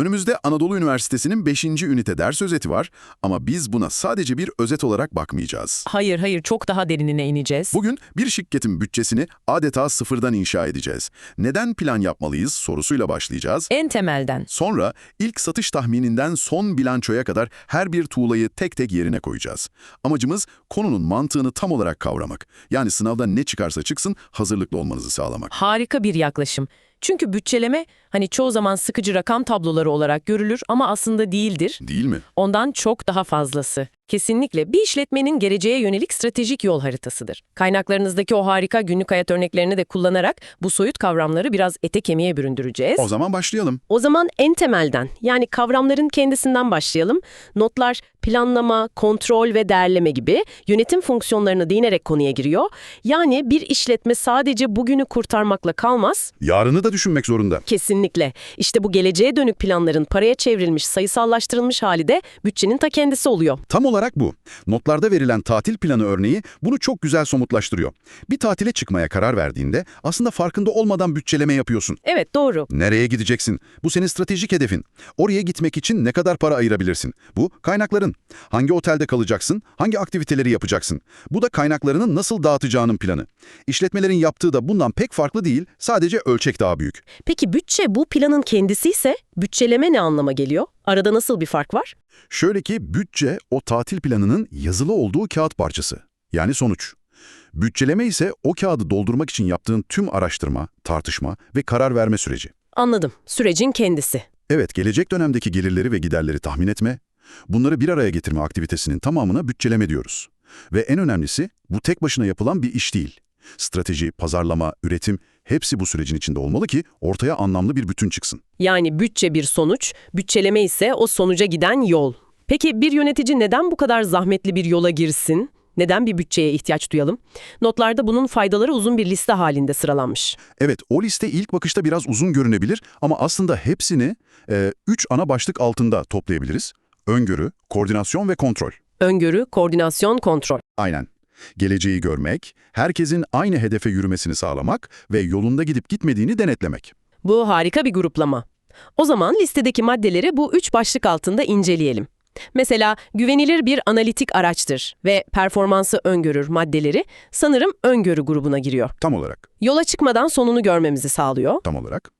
Önümüzde Anadolu Üniversitesi'nin 5. ünite ders özeti var ama biz buna sadece bir özet olarak bakmayacağız. Hayır hayır çok daha derinine ineceğiz. Bugün bir şirketin bütçesini adeta sıfırdan inşa edeceğiz. Neden plan yapmalıyız sorusuyla başlayacağız. En temelden. Sonra ilk satış tahmininden son bilançoya kadar her bir tuğlayı tek tek yerine koyacağız. Amacımız konunun mantığını tam olarak kavramak. Yani sınavda ne çıkarsa çıksın hazırlıklı olmanızı sağlamak. Harika bir yaklaşım. Çünkü bütçeleme hani çoğu zaman sıkıcı rakam tabloları olarak görülür ama aslında değildir. Değil mi? Ondan çok daha fazlası. Kesinlikle bir işletmenin geleceğe yönelik stratejik yol haritasıdır. Kaynaklarınızdaki o harika günlük hayat örneklerini de kullanarak bu soyut kavramları biraz ete kemiğe büründüreceğiz. O zaman başlayalım. O zaman en temelden yani kavramların kendisinden başlayalım. Notlar planlama, kontrol ve değerleme gibi yönetim fonksiyonlarına değinerek konuya giriyor. Yani bir işletme sadece bugünü kurtarmakla kalmaz. Yarını da düşünmek zorunda. Kesinlikle. İşte bu geleceğe dönük planların paraya çevrilmiş, sayısallaştırılmış hali de bütçenin ta kendisi oluyor. Tam olarak bu. Notlarda verilen tatil planı örneği bunu çok güzel somutlaştırıyor. Bir tatile çıkmaya karar verdiğinde aslında farkında olmadan bütçeleme yapıyorsun. Evet doğru. Nereye gideceksin? Bu senin stratejik hedefin. Oraya gitmek için ne kadar para ayırabilirsin? Bu kaynakların. Hangi otelde kalacaksın? Hangi aktiviteleri yapacaksın? Bu da kaynaklarını nasıl dağıtacağının planı. İşletmelerin yaptığı da bundan pek farklı değil, sadece ölçek daha büyük. Peki bütçe bu planın kendisi ise bütçeleme ne anlama geliyor? Arada nasıl bir fark var? Şöyle ki bütçe o tatil planının yazılı olduğu kağıt parçası. Yani sonuç. Bütçeleme ise o kağıdı doldurmak için yaptığın tüm araştırma, tartışma ve karar verme süreci. Anladım. Sürecin kendisi. Evet, gelecek dönemdeki gelirleri ve giderleri tahmin etme, bunları bir araya getirme aktivitesinin tamamına bütçeleme diyoruz. Ve en önemlisi, bu tek başına yapılan bir iş değil. Strateji, pazarlama, üretim hepsi bu sürecin içinde olmalı ki ortaya anlamlı bir bütün çıksın. Yani bütçe bir sonuç, bütçeleme ise o sonuca giden yol. Peki bir yönetici neden bu kadar zahmetli bir yola girsin? Neden bir bütçeye ihtiyaç duyalım? Notlarda bunun faydaları uzun bir liste halinde sıralanmış. Evet, o liste ilk bakışta biraz uzun görünebilir ama aslında hepsini e, üç ana başlık altında toplayabiliriz. Öngörü, koordinasyon ve kontrol. Öngörü, koordinasyon, kontrol. Aynen. Geleceği görmek, herkesin aynı hedefe yürümesini sağlamak ve yolunda gidip gitmediğini denetlemek. Bu harika bir gruplama. O zaman listedeki maddeleri bu üç başlık altında inceleyelim. Mesela güvenilir bir analitik araçtır ve performansı öngörür maddeleri sanırım öngörü grubuna giriyor. Tam olarak, Yola çıkmadan sonunu görmemizi sağlıyor. tam olarak.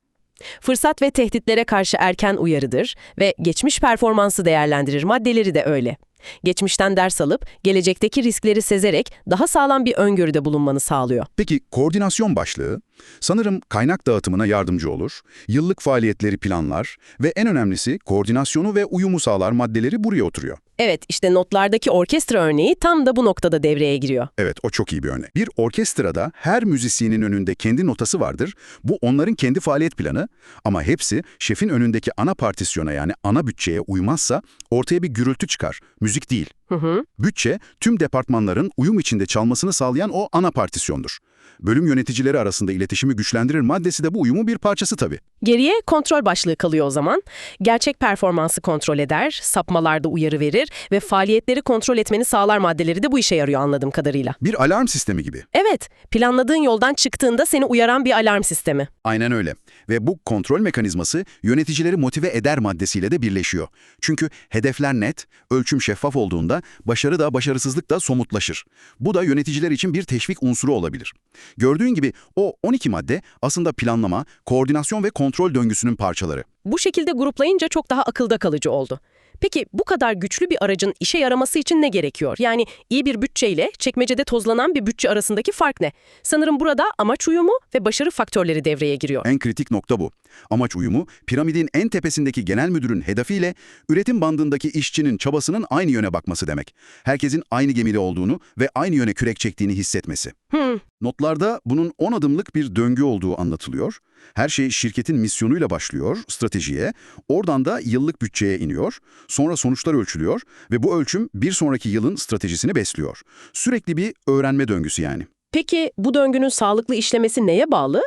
Fırsat ve tehditlere karşı erken uyarıdır ve geçmiş performansı değerlendirir maddeleri de öyle. Geçmişten ders alıp gelecekteki riskleri sezerek daha sağlam bir öngörüde bulunmanı sağlıyor. Peki koordinasyon başlığı, sanırım kaynak dağıtımına yardımcı olur, yıllık faaliyetleri planlar ve en önemlisi koordinasyonu ve uyumu sağlar maddeleri buraya oturuyor. Evet, işte notlardaki orkestra örneği tam da bu noktada devreye giriyor. Evet, o çok iyi bir örnek. Bir orkestrada her müzisyenin önünde kendi notası vardır. Bu onların kendi faaliyet planı ama hepsi şefin önündeki ana partisyona yani ana bütçeye uymazsa ortaya bir gürültü çıkar. Müzik değil. Hı hı. Bütçe, tüm departmanların uyum içinde çalmasını sağlayan o ana partisyondur. Bölüm yöneticileri arasında iletişimi güçlendirir maddesi de bu uyumun bir parçası tabii. Geriye kontrol başlığı kalıyor o zaman. Gerçek performansı kontrol eder, sapmalarda uyarı verir ve faaliyetleri kontrol etmeni sağlar maddeleri de bu işe yarıyor anladığım kadarıyla. Bir alarm sistemi gibi. Evet, planladığın yoldan çıktığında seni uyaran bir alarm sistemi. Aynen öyle. Ve bu kontrol mekanizması yöneticileri motive eder maddesiyle de birleşiyor. Çünkü hedefler net, ölçüm şeffaf olduğunda başarı da başarısızlık da somutlaşır. Bu da yöneticiler için bir teşvik unsuru olabilir. Gördüğün gibi o 12 madde aslında planlama, koordinasyon ve kontrol döngüsünün parçaları. Bu şekilde gruplayınca çok daha akılda kalıcı oldu. Peki bu kadar güçlü bir aracın işe yaraması için ne gerekiyor? Yani iyi bir bütçeyle çekmecede tozlanan bir bütçe arasındaki fark ne? Sanırım burada amaç uyumu ve başarı faktörleri devreye giriyor. En kritik nokta bu. Amaç uyumu, piramidin en tepesindeki genel müdürün hedefiyle üretim bandındaki işçinin çabasının aynı yöne bakması demek. Herkesin aynı gemide olduğunu ve aynı yöne kürek çektiğini hissetmesi. Hmm, Notlarda bunun 10 adımlık bir döngü olduğu anlatılıyor. Her şey şirketin misyonuyla başlıyor, stratejiye, oradan da yıllık bütçeye iniyor, sonra sonuçlar ölçülüyor ve bu ölçüm bir sonraki yılın stratejisini besliyor. Sürekli bir öğrenme döngüsü yani. Peki bu döngünün sağlıklı işlemesi neye bağlı?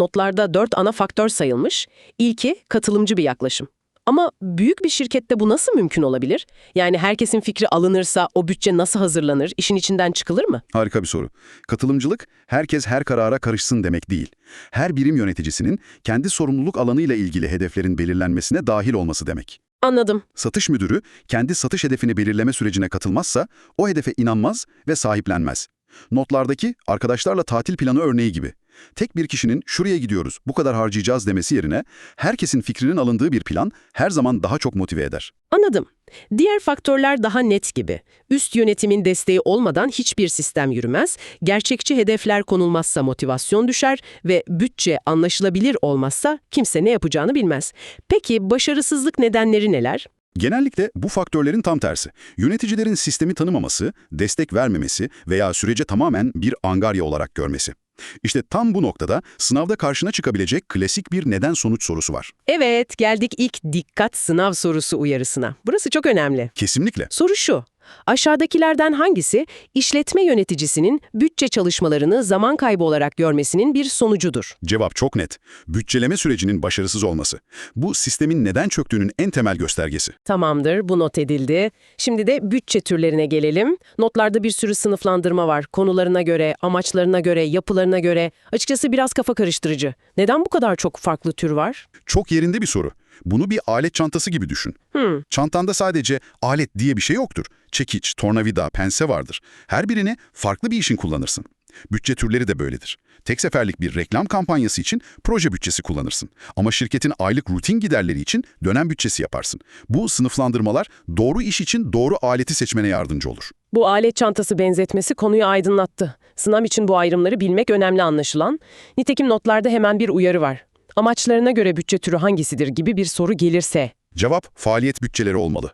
Notlarda dört ana faktör sayılmış. İlki katılımcı bir yaklaşım. Ama büyük bir şirkette bu nasıl mümkün olabilir? Yani herkesin fikri alınırsa o bütçe nasıl hazırlanır? İşin içinden çıkılır mı? Harika bir soru. Katılımcılık, herkes her karara karışsın demek değil. Her birim yöneticisinin kendi sorumluluk alanıyla ilgili hedeflerin belirlenmesine dahil olması demek. Anladım. Satış müdürü kendi satış hedefini belirleme sürecine katılmazsa o hedefe inanmaz ve sahiplenmez. Notlardaki arkadaşlarla tatil planı örneği gibi. Tek bir kişinin şuraya gidiyoruz, bu kadar harcayacağız demesi yerine herkesin fikrinin alındığı bir plan her zaman daha çok motive eder. Anladım. Diğer faktörler daha net gibi. Üst yönetimin desteği olmadan hiçbir sistem yürümez, gerçekçi hedefler konulmazsa motivasyon düşer ve bütçe anlaşılabilir olmazsa kimse ne yapacağını bilmez. Peki başarısızlık nedenleri neler? Genellikle bu faktörlerin tam tersi. Yöneticilerin sistemi tanımaması, destek vermemesi veya sürece tamamen bir angarya olarak görmesi. İşte tam bu noktada sınavda karşına çıkabilecek klasik bir neden-sonuç sorusu var. Evet, geldik ilk dikkat sınav sorusu uyarısına. Burası çok önemli. Kesinlikle. Soru şu. Aşağıdakilerden hangisi işletme yöneticisinin bütçe çalışmalarını zaman kaybı olarak görmesinin bir sonucudur? Cevap çok net. Bütçeleme sürecinin başarısız olması. Bu sistemin neden çöktüğünün en temel göstergesi. Tamamdır, bu not edildi. Şimdi de bütçe türlerine gelelim. Notlarda bir sürü sınıflandırma var. Konularına göre, amaçlarına göre, yapılarına göre. Açıkçası biraz kafa karıştırıcı. Neden bu kadar çok farklı tür var? Çok yerinde bir soru. Bunu bir alet çantası gibi düşün. Hmm, Çantanda sadece alet diye bir şey yoktur. Çekiç, tornavida, pense vardır. Her birini farklı bir işin kullanırsın. Bütçe türleri de böyledir. Tek seferlik bir reklam kampanyası için proje bütçesi kullanırsın. Ama şirketin aylık rutin giderleri için dönem bütçesi yaparsın. Bu sınıflandırmalar doğru iş için doğru aleti seçmene yardımcı olur. Bu alet çantası benzetmesi konuyu aydınlattı. Sınav için bu ayrımları bilmek önemli anlaşılan. Nitekim notlarda hemen bir uyarı var. Amaçlarına göre bütçe türü hangisidir gibi bir soru gelirse. Cevap faaliyet bütçeleri olmalı.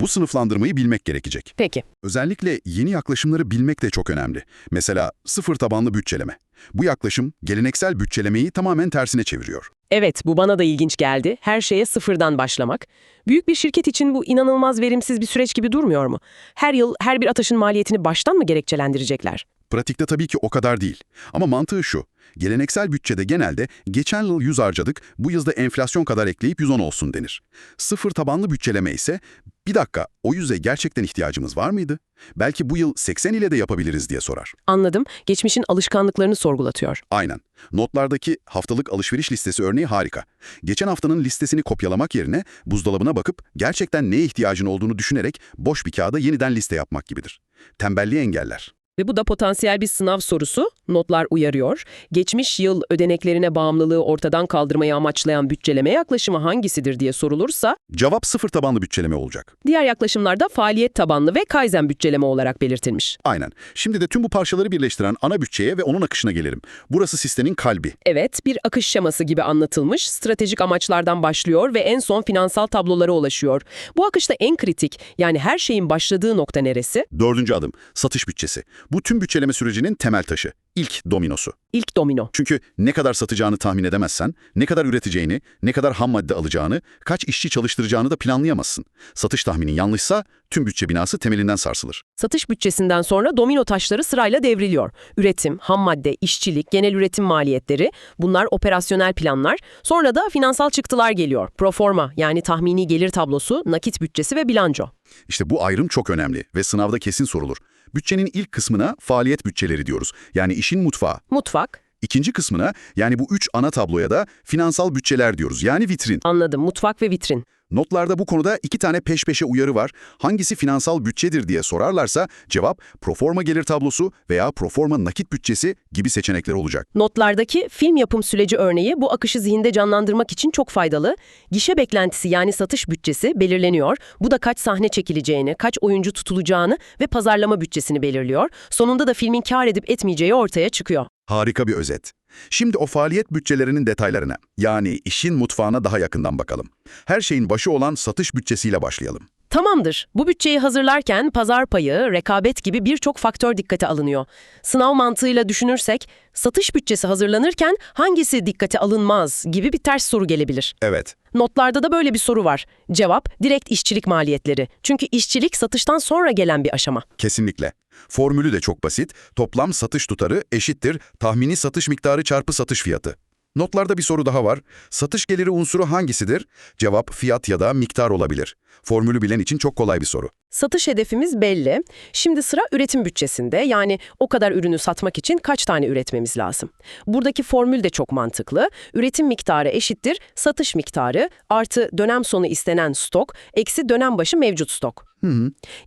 Bu sınıflandırmayı bilmek gerekecek. Peki. Özellikle yeni yaklaşımları bilmek de çok önemli. Mesela sıfır tabanlı bütçeleme. Bu yaklaşım geleneksel bütçelemeyi tamamen tersine çeviriyor. Evet, bu bana da ilginç geldi. Her şeye sıfırdan başlamak. Büyük bir şirket için bu inanılmaz verimsiz bir süreç gibi durmuyor mu? Her yıl her bir atışın maliyetini baştan mı gerekçelendirecekler? Pratikte tabii ki o kadar değil. Ama mantığı şu. Geleneksel bütçede genelde geçen yıl 100 harcadık, bu yılda enflasyon kadar ekleyip 110 olsun denir. Sıfır tabanlı bütçeleme ise bir dakika o yüze gerçekten ihtiyacımız var mıydı? Belki bu yıl 80 ile de yapabiliriz diye sorar. Anladım. Geçmişin alışkanlıklarını sorgulatıyor. Aynen. Notlardaki haftalık alışveriş listesi örneği harika. Geçen haftanın listesini kopyalamak yerine buzdolabına bakıp gerçekten neye ihtiyacın olduğunu düşünerek boş bir kağıda yeniden liste yapmak gibidir. Tembelliği engeller. Ve bu da potansiyel bir sınav sorusu. Notlar uyarıyor. Geçmiş yıl ödeneklerine bağımlılığı ortadan kaldırmayı amaçlayan bütçeleme yaklaşımı hangisidir diye sorulursa, Cevap sıfır tabanlı bütçeleme olacak. diğer yaklaşımlarda faaliyet tabanlı ve Kaizen bütçeleme olarak belirtilmiş. Aynen. Şimdi de tüm bu parçaları birleştiren ana bütçeye ve onun akışına gelelim. Burası sistemin kalbi. Evet, bir akış şeması gibi anlatılmış, stratejik amaçlardan başlıyor ve en son finansal tablolara ulaşıyor. Bu akışta en kritik, yani her şeyin başladığı nokta neresi? Dördüncü adım, satış bütçesi. Bu tüm bütçeleme sürecinin temel taşı. İlk dominosu. İlk domino. Çünkü ne kadar satacağını tahmin edemezsen, ne kadar üreteceğini, ne kadar ham madde alacağını, kaç işçi çalıştıracağını da planlayamazsın. Satış tahminin yanlışsa tüm bütçe binası temelinden sarsılır. Satış bütçesinden sonra domino taşları sırayla devriliyor. Üretim, ham madde, işçilik, genel üretim maliyetleri, bunlar operasyonel planlar. Sonra da finansal çıktılar geliyor. Proforma yani tahmini gelir tablosu, nakit bütçesi ve bilanço. İşte bu ayrım çok önemli ve sınavda kesin sorulur. Bütçenin ilk kısmına faaliyet bütçeleri diyoruz. Yani işin mutfağı. Mutfak, İkinci kısmına yani bu üç ana tabloya da finansal bütçeler diyoruz. Yani vitrin. anladım, mutfak ve vitrin. Notlarda bu konuda iki tane peş peşe uyarı var. Hangisi finansal bütçedir diye sorarlarsa cevap proforma gelir tablosu veya proforma nakit bütçesi gibi seçenekler olacak. Notlardaki film yapım süreci örneği bu akışı zihinde canlandırmak için çok faydalı. Gişe beklentisi yani satış bütçesi belirleniyor. Bu da kaç sahne çekileceğini, kaç oyuncu tutulacağını ve pazarlama bütçesini belirliyor. Sonunda da filmin kar edip etmeyeceği ortaya çıkıyor. Harika bir özet. Şimdi o faaliyet bütçelerinin detaylarına, yani işin mutfağına daha yakından bakalım. Her şeyin başı olan satış bütçesiyle başlayalım. Tamamdır. Bu bütçeyi hazırlarken pazar payı, rekabet gibi birçok faktör dikkate alınıyor. Sınav mantığıyla düşünürsek, satış bütçesi hazırlanırken hangisi dikkate alınmaz gibi bir ters soru gelebilir. Evet, Notlarda da böyle bir soru var. Cevap, direkt işçilik maliyetleri. Çünkü işçilik satıştan sonra gelen bir aşama. kesinlikle. Formülü de çok basit. Toplam satış tutarı eşittir tahmini satış miktarı çarpı satış fiyatı. Notlarda bir soru daha var. Satış geliri unsuru hangisidir? Cevap fiyat ya da miktar olabilir. Formülü bilen için çok kolay bir soru. Satış hedefimiz belli. Şimdi sıra üretim bütçesinde. Yani o kadar ürünü satmak için kaç tane üretmemiz lazım? Buradaki formül de çok mantıklı. Üretim miktarı eşittir satış miktarı artı dönem sonu istenen stok eksi dönem başı mevcut stok.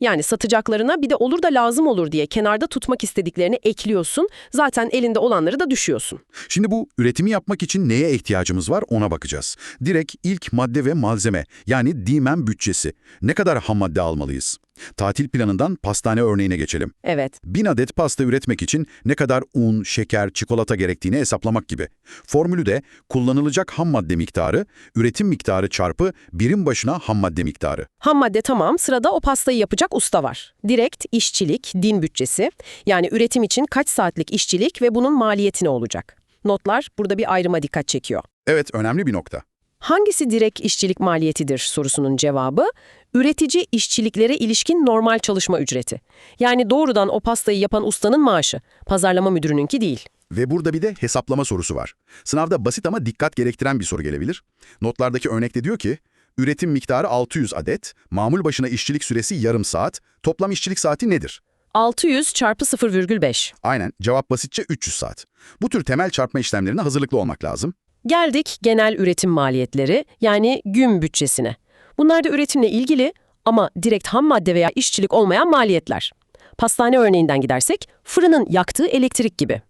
Yani satacaklarına bir de olur da lazım olur diye kenarda tutmak istediklerini ekliyorsun. Zaten elinde olanları da düşüyorsun. Şimdi bu üretimi yapmak için neye ihtiyacımız var ona bakacağız. Direkt ilk madde ve malzeme yani dimen bütçesi. Ne kadar ham madde almalıyız? Tatil planından pastane örneğine geçelim. Evet. 1000 adet pasta üretmek için ne kadar un, şeker, çikolata gerektiğini hesaplamak gibi. Formülü de kullanılacak ham madde miktarı, üretim miktarı çarpı birim başına ham madde miktarı. Ham madde tamam, sırada o pastayı yapacak usta var. Direkt işçilik, din bütçesi, yani üretim için kaç saatlik işçilik ve bunun maliyeti ne olacak? Notlar burada bir ayrıma dikkat çekiyor. Evet, önemli bir nokta. Hangisi direkt işçilik maliyetidir sorusunun cevabı, üretici işçiliklere ilişkin normal çalışma ücreti. Yani doğrudan o pastayı yapan ustanın maaşı, pazarlama müdürününki değil. Ve burada bir de hesaplama sorusu var. Sınavda basit ama dikkat gerektiren bir soru gelebilir. Notlardaki örnekte diyor ki, üretim miktarı 600 adet, mamul başına işçilik süresi yarım saat, toplam işçilik saati nedir? 600 çarpı 0,5. Aynen, cevap basitçe 300 saat. Bu tür temel çarpma işlemlerine hazırlıklı olmak lazım. Geldik genel üretim maliyetleri yani gün bütçesine. Bunlar da üretimle ilgili ama direkt ham madde veya işçilik olmayan maliyetler. Pastane örneğinden gidersek fırının yaktığı elektrik gibi.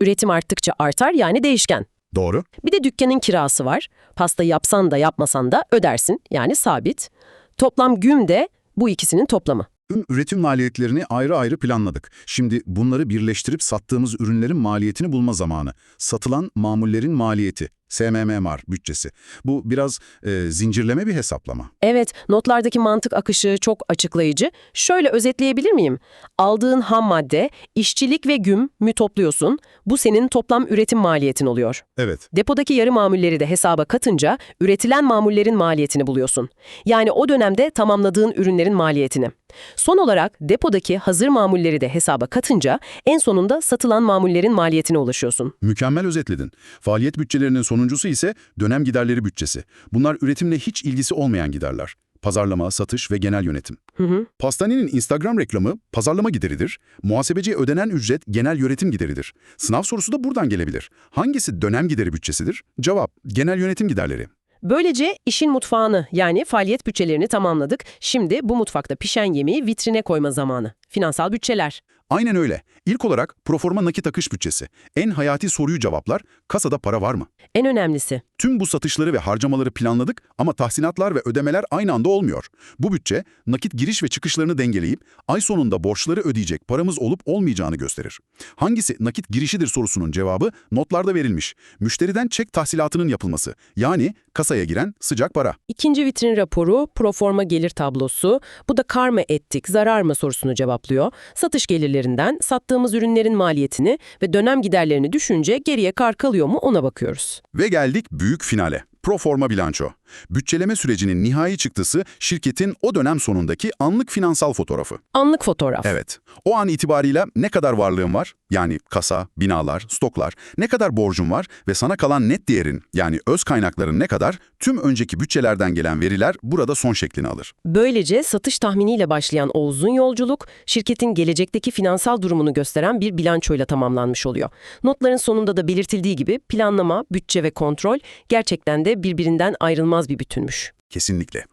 Üretim arttıkça artar yani değişken. Doğru. Bir de dükkanın kirası var. Pasta yapsan da yapmasan da ödersin yani sabit. Toplam gün de bu ikisinin toplamı. Tüm üretim maliyetlerini ayrı ayrı planladık. Şimdi bunları birleştirip sattığımız ürünlerin maliyetini bulma zamanı. Satılan mamullerin maliyeti. SMM bütçesi. Bu biraz e, zincirleme bir hesaplama. Evet, notlardaki mantık akışı çok açıklayıcı. Şöyle özetleyebilir miyim? Aldığın ham madde, işçilik ve güm mü topluyorsun. Bu senin toplam üretim maliyetin oluyor. Evet. Depodaki yarı mamulleri de hesaba katınca üretilen mamullerin maliyetini buluyorsun. Yani o dönemde tamamladığın ürünlerin maliyetini. Son olarak depodaki hazır mamulleri de hesaba katınca en sonunda satılan mamullerin maliyetine ulaşıyorsun. Mükemmel özetledin. Faaliyet bütçelerinin sonuncusu ise dönem giderleri bütçesi. Bunlar üretimle hiç ilgisi olmayan giderler. Pazarlama, satış ve genel yönetim. Hı hı. Pastanenin Instagram reklamı pazarlama gideridir. Muhasebeciye ödenen ücret genel yönetim gideridir. Sınav sorusu da buradan gelebilir. Hangisi dönem gideri bütçesidir? Cevap, genel yönetim giderleri. Böylece işin mutfağını yani faaliyet bütçelerini tamamladık. Şimdi bu mutfakta pişen yemeği vitrine koyma zamanı. Finansal bütçeler. Aynen öyle. İlk olarak proforma nakit akış bütçesi. En hayati soruyu cevaplar, kasada para var mı? En önemlisi. Tüm bu satışları ve harcamaları planladık ama tahsinatlar ve ödemeler aynı anda olmuyor. Bu bütçe nakit giriş ve çıkışlarını dengeleyip ay sonunda borçları ödeyecek paramız olup olmayacağını gösterir. Hangisi nakit girişidir sorusunun cevabı notlarda verilmiş. Müşteriden çek tahsilatının yapılması yani kasaya giren sıcak para. İkinci vitrin raporu proforma gelir tablosu. Bu da kar mı ettik, zarar mı sorusunu cevaplıyor. Satış gelirlerinden sattığımız ürünlerin maliyetini ve dönem giderlerini düşünce geriye kar kalıyor mu ona bakıyoruz. Ve geldik büyük finale. Proforma bilanço. Bütçeleme sürecinin nihai çıktısı şirketin o dönem sonundaki anlık finansal fotoğrafı. Anlık fotoğraf. Evet. O an itibarıyla ne kadar varlığın var? Yani kasa, binalar, stoklar, ne kadar borcun var ve sana kalan net değerin yani öz kaynakların ne kadar? Tüm önceki bütçelerden gelen veriler burada son şeklini alır. Böylece satış tahminiyle başlayan o uzun yolculuk, şirketin gelecekteki finansal durumunu gösteren bir bilançoyla tamamlanmış oluyor. Notların sonunda da belirtildiği gibi planlama, bütçe ve kontrol gerçekten de birbirinden ayrılmaz bir bütünmüş. Kesinlikle.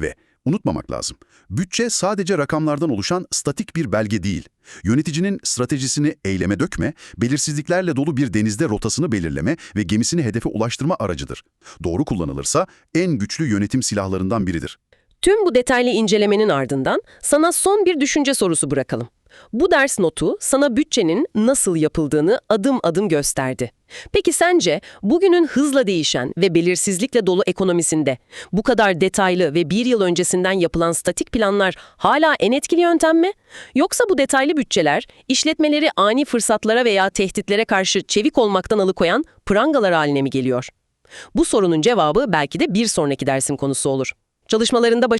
Ve unutmamak lazım. Bütçe sadece rakamlardan oluşan statik bir belge değil. Yöneticinin stratejisini eyleme dökme, belirsizliklerle dolu bir denizde rotasını belirleme ve gemisini hedefe ulaştırma aracıdır. Doğru kullanılırsa en güçlü yönetim silahlarından biridir. Tüm bu detaylı incelemenin ardından sana son bir düşünce sorusu bırakalım. Bu ders notu sana bütçenin nasıl yapıldığını adım adım gösterdi. Peki sence bugünün hızla değişen ve belirsizlikle dolu ekonomisinde bu kadar detaylı ve bir yıl öncesinden yapılan statik planlar hala en etkili yöntem mi? Yoksa bu detaylı bütçeler işletmeleri ani fırsatlara veya tehditlere karşı çevik olmaktan alıkoyan prangalar haline mi geliyor? Bu sorunun cevabı belki de bir sonraki dersin konusu olur. Çalışmalarında